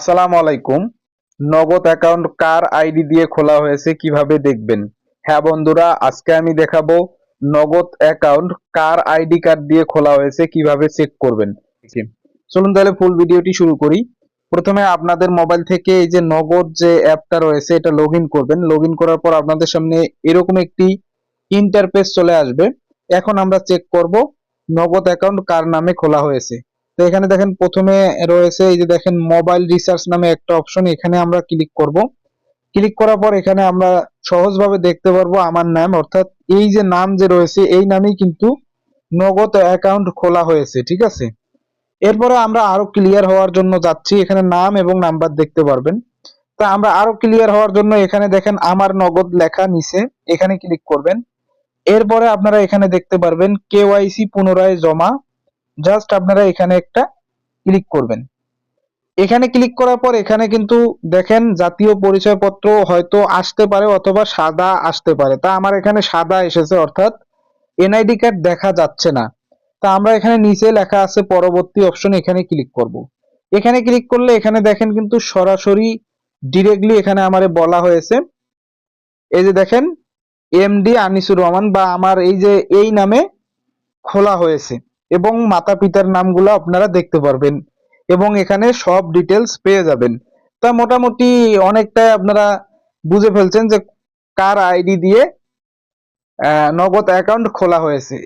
আসসালামু আলাইকুম। নগদ অ্যাকাউন্ট কার আইডি দিয়ে খোলা হয়েছে কীভাবে দেখবেন? হ্যাঁ বন্ধুরা, আজকে আমি দেখাবো নগদ অ্যাকাউন্ট কার আইডি কার্ড দিয়ে খোলা হয়েছে কীভাবে চেক করবেন। চলুন তাহলে ফুল ভিডিওটি শুরু করি। প্রথমে আপনাদের মোবাইল থেকে এই যে নগদ যে অ্যাপটা রয়েছে, এটা লগ করবেন। লগ করার পর আপনাদের সামনে এরকম একটি ইন্টারফেস চলে আসবে। এখন আমরা চেক করব নগদ অ্যাকাউন্ট কার নামে খোলা হয়েছে। তো এখানে দেখেন প্রথমে রয়েছে এই যে দেখেন মোবাইল রিসার্চ নামে একটা অপশন এখানে আমরা ক্লিক করব। ক্লিক করার পর এখানে আমরা সহজভাবে দেখতে পারব আমার নাম, অর্থাৎ এই যে নাম যে রয়েছে, এই নামেই কিন্তু নগদ অ্যাকাউন্ট খোলা হয়েছে, ঠিক আছে? এরপরে আমরা আরও ক্লিয়ার হওয়ার জন্য যাচ্ছি, এখানে নাম এবং নাম্বার দেখতে পারবেন। তা আমরা আরও ক্লিয়ার হওয়ার জন্য এখানে দেখেন আমার নগদ লেখা নিচে, এখানে ক্লিক করবেন। এরপরে আপনারা এখানে দেখতে পারবেন কেওয়াইসি পুনরায় জমা জাস্ট আপনারা এখানে একটা ক্লিক করবেন। এখানে ক্লিক করার পর এখানে কিন্তু দেখেন জাতীয় পরিচয়পত্র হয়তো আসতে পারে অথবা সাদা আসতে পারে। তা আমার এখানে সাদা এসেছে, অর্থাৎ এনআইডি কার্ড দেখা যাচ্ছে না। তা আমরা এখানে নিচে লেখা আছে পরবর্তী অপশন এখানে ক্লিক করব। এখানে ক্লিক করলে এখানে দেখেন কিন্তু সরাসরি ডিরেক্টলি এখানে আমারে বলা হয়েছে। এই যে দেখেন এমডি আনিসুর রহমান বা আমার এই যে এই নামে খোলা হয়েছে। এবং মাতা পিতার নামগুলো আপনারা দেখতে পারবেন এবং এখানে সব ডিটেলস পেয়ে যাবেন। তা মোটামুটি অনেকটাই আপনারা বুঝে ফেলছেন যে কার আইডি দিয়ে নগদ অ্যাকাউন্ট খোলা হয়েছে।